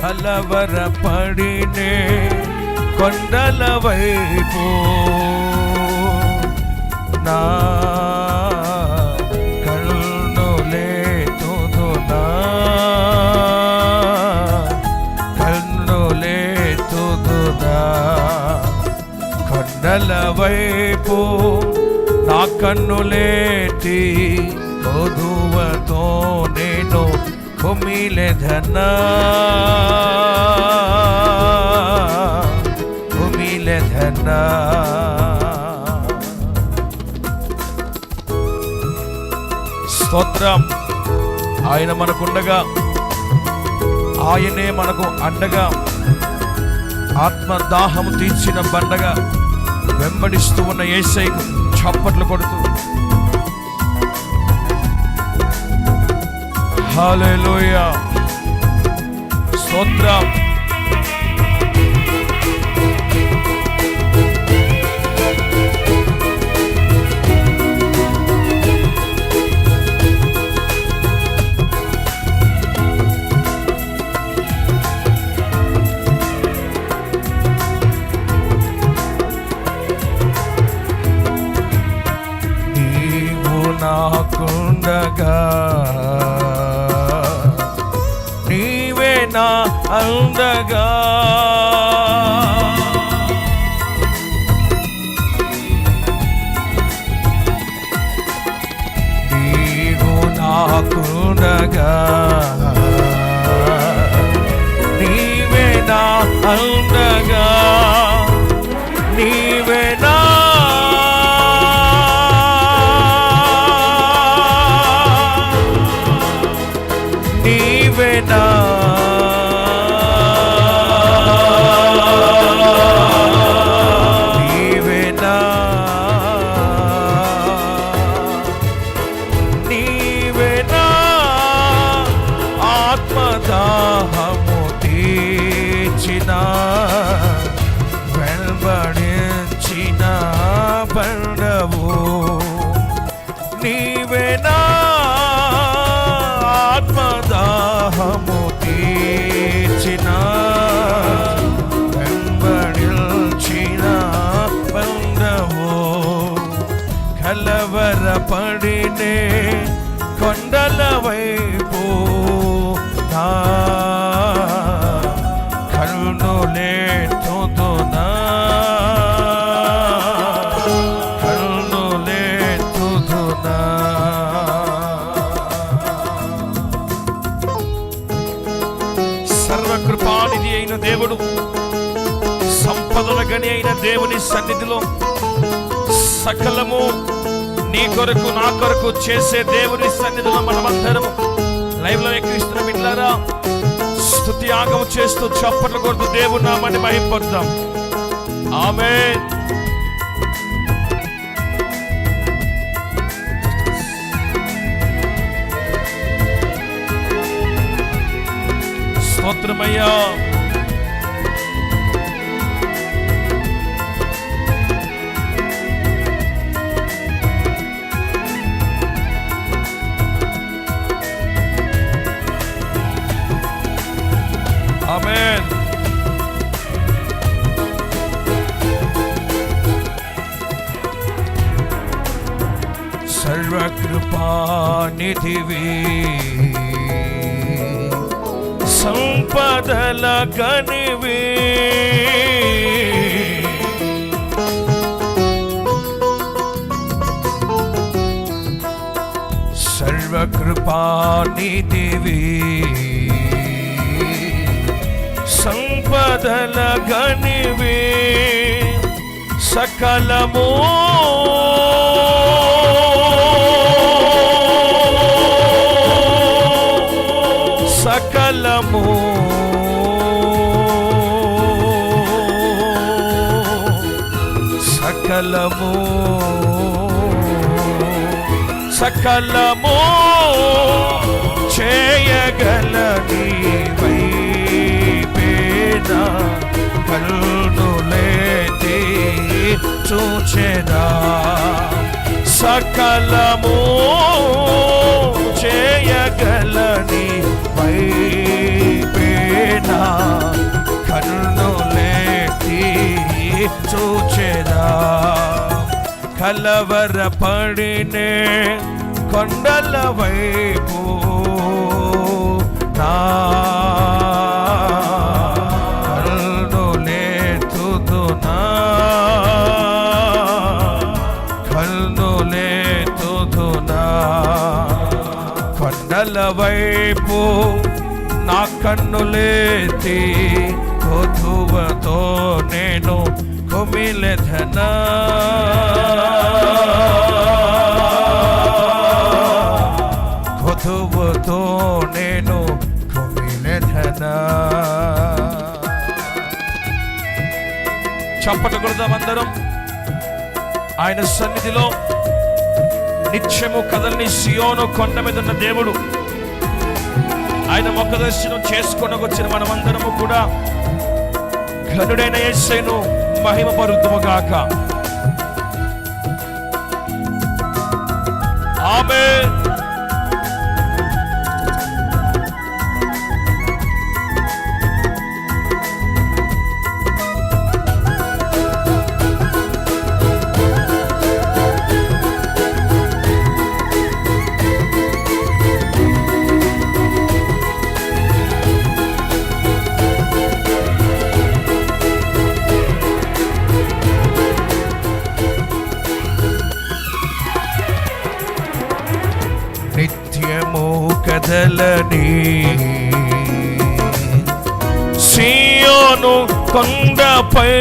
కలవరపడినే కొండల వైపు నా కొండల వైపు నా కన్నులేటి కొదువతో నేను కుమిలెధనా కుమిలెధనా స్తోత్రం. ఆయన మనకుండగా. ఆయనే మనకు అండగా. ఆత్మ దాహము తీర్చిన బండగా వెంబడిస్తూ ఉన్న ఏసైకు చప్పట్లు కొడుతూ హల్లెలూయా స్తోత్రం உலகா నా వెంబడించిన పండవు. నీవే నా ఆత్మదాహము తీర్చిన వెంబడించిన బండవు కలవరపడినే కొండల వైపు నా సంపదల అయిన దేవుని సన్నిధిలో సకలము నీ కొరకు నా కొరకు చేసే దేవుని సన్నిధిలో మనమందరము. లైవ్లో ఎక్కిస్తున్న బిడ్డారా స్తుతి ఆగము చేస్తూ చప్పట్లు కొడుతూ దేవుని నామాన్ని మహింపొద్దాం ఆమె స్తోత్రమయ్యా. సర్వకృపానిధివి సంపదల గనివి. సర్వకృపానిధివి. సంపదల గనివి. సకలమో సకలము. సకలము. సకలము చేయగలని వైపేద కన్నులేతి చూచెదా సకలము కలవరపడినే కొండల వైపు నా వైపు నా కన్నులేతి కొదువతో నేను కుమిలెధనా కొదువతో నేను కుమిలెధనా చప్పట కొడదాం అందరం. ఆయన సన్నిధిలో నిత్యము కదల్ని సియోను కొండ మీద ఉన్న దేవుడు. ఆయన ముఖ దర్శనం చేసుకొని వచ్చిన మనమందరము కూడా ఘనుడైన యేసైను మహిమ పరుద్దుము గాక ఆమె కదలని. సియోను కొండపై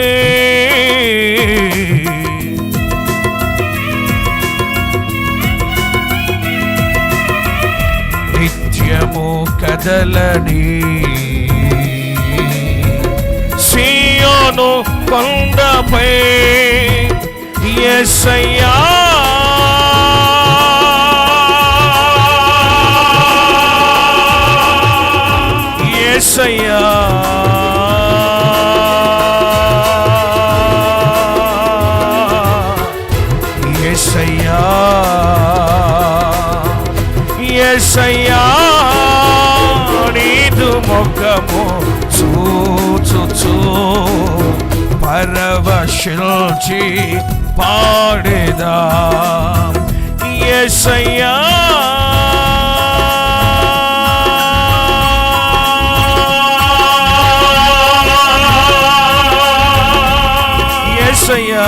నిత్యము కదలని. సియోను కొండపై ఎసయ్యా యేసయ్యా యేసయ్యా యేసయ్యా నీదు ముఖము చూచుచు పరవశిల్చి పాడేదా. యేసయ్యా యేసయ్యా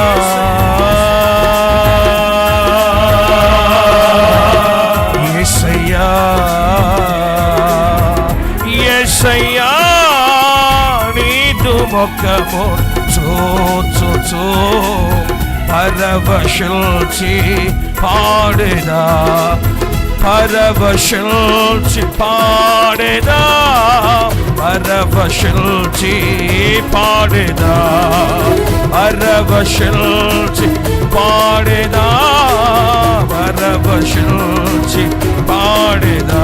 యేసయ్యా యేసయ్యా నీదు ముఖము చూచుచూ పరవశిల్చి పాడేదా పరవశిల్చి పాడేదా పరవశిల్చి పాడేదా పరవశిల్చి పాడేదా పరవశిల్చి పాడేదా.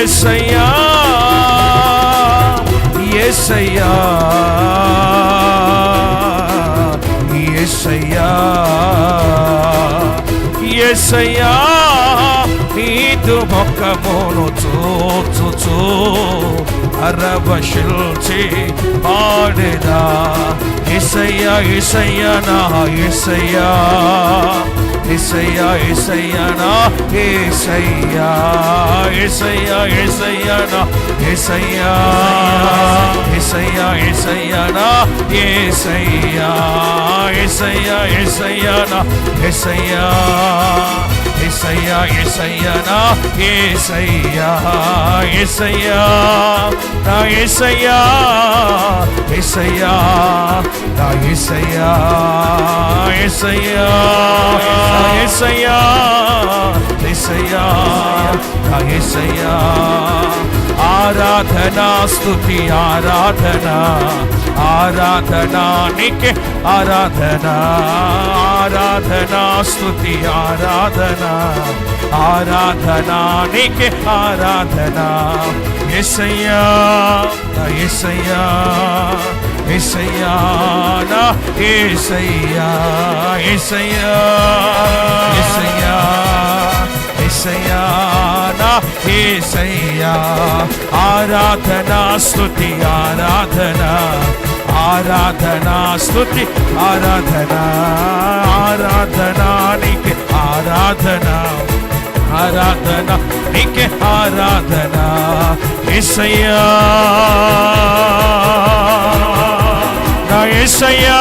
ఎసయ్యా ఎసయ్యా ఎసయ్యా ఎసయ్యా నీదు మొక్కమును చూచుచూ. అరవశిల్చి పాడేదా. ఇసయ్యా ఇసయ్యా నా ఇసయ్యా ఎసయ్యా ఎసయ్యా నా ఎసయ్యా ఎసయ్యా ఎసయ్యా నా ఎసయ్యా ఎసయ్యా ఎసయ్యా నా ఎసయ్యా ఏసయ్యా ఎసయ్యా నా ఏసయ్యా ఎసయ్యా నా ఏసయ్యా ఏసయ్యా నా ఏసయ్యా ఏసయ్యా ఏసయ్యా ఏసయ్యా నా ఏసయ్యా. ఆరాధనా స్తుతి ఆరాధనా. ఆరాధనానికి ఆరాధన ఆరాధనా స్థుతి ఆరాధన. ఆరాధనానికి ఆరాధన. ఎసయ్యా ఎసయ్యా ఎసయ్యా ఎసయ్యా ఎసయ్యా ఎసయ్యా ఎసయ్యా ఏసయ్యా ఆరాధనా స్థుతి ఆరాధన ఆరాధనా స్థుతి ఆరాధన ఆరాధన నీకే ఆరాధన ఆరాధన నీకే ఆరాధన ఏసయ్యా ఏసయ్యా.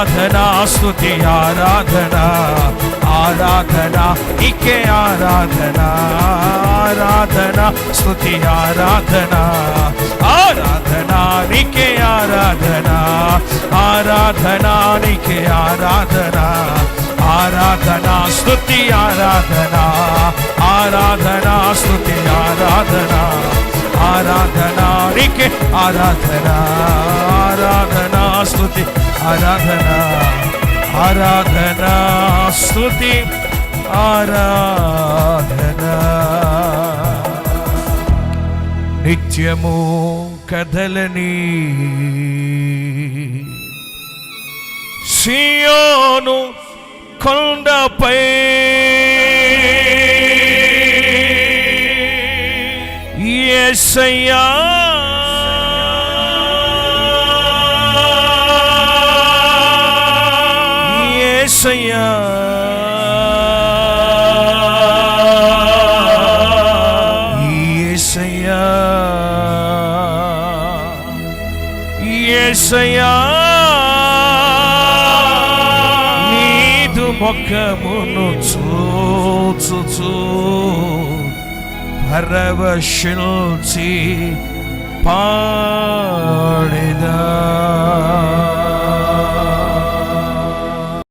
ఆరాధనా స్థుతి ఆరాధన ఆరాధన ఇకే ఆరాధన ఆరాధన స్థుతి ఆరాధన ఆరాధన నీకే ఆరాధన ఆరాధన నీకే ఆరాధన ఆరాధన స్థుతి ఆరాధన ఆరాధన స్థుతి ఆరాధన ఆరాధన నీకే ఆరాధన ఆరాధన స్థుతి ఆరాధన ఆరాధన స్తుతి ఆరాధన. నిత్యము కదలని సియోను కొండపై. యేసయ్యా ఏసయా నీదు మొక్కమును చూచుచూ పరవశిల్చి పాడిదా.